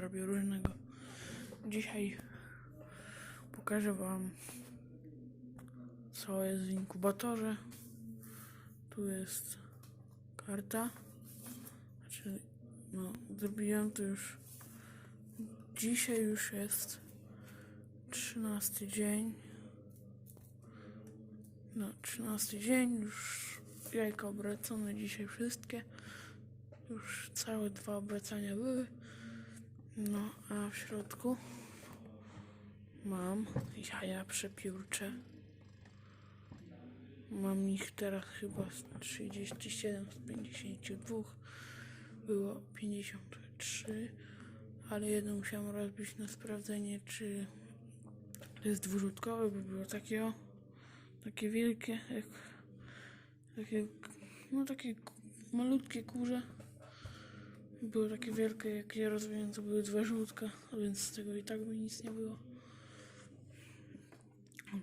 robię różnego. Dzisiaj pokażę Wam, co jest w inkubatorze. Tu jest karta. Znaczy, no, zrobiłem to już. Dzisiaj już jest 13 dzień. No, 13 dzień, już jajka obracone dzisiaj wszystkie. Już całe dwa obracania były. No, a w środku mam jaja przepiórcze. Mam ich teraz chyba z 37 z 52. Było 53, ale jedno musiałam rozbić na sprawdzenie, czy to jest dwurzutkowe, bo było takie o, takie wielkie, jak takie, no takie malutkie kurze. Były takie wielkie, jak je rozumiem, to były dwa żółtka, a więc z tego i tak by nic nie było.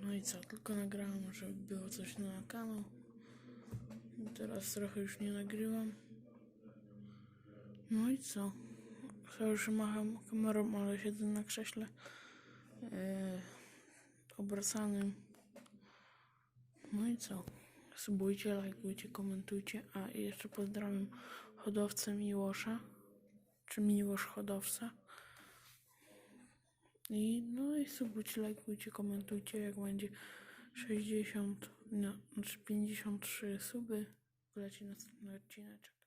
No i co, tylko nagrałam, żeby było coś na kanał. I Teraz trochę już nie nagrywam. No i co? Ja już macham kamerą, ale siedzę na krześle e, obracanym. No i co? Subujcie, lajkujcie, komentujcie. A jeszcze pozdrawiam hodowcę Miłosza, czy Miłosz hodowca. I no i subujcie, lajkujcie, komentujcie, jak będzie 60, no, znaczy 53 suby, wleci następny odcineczek.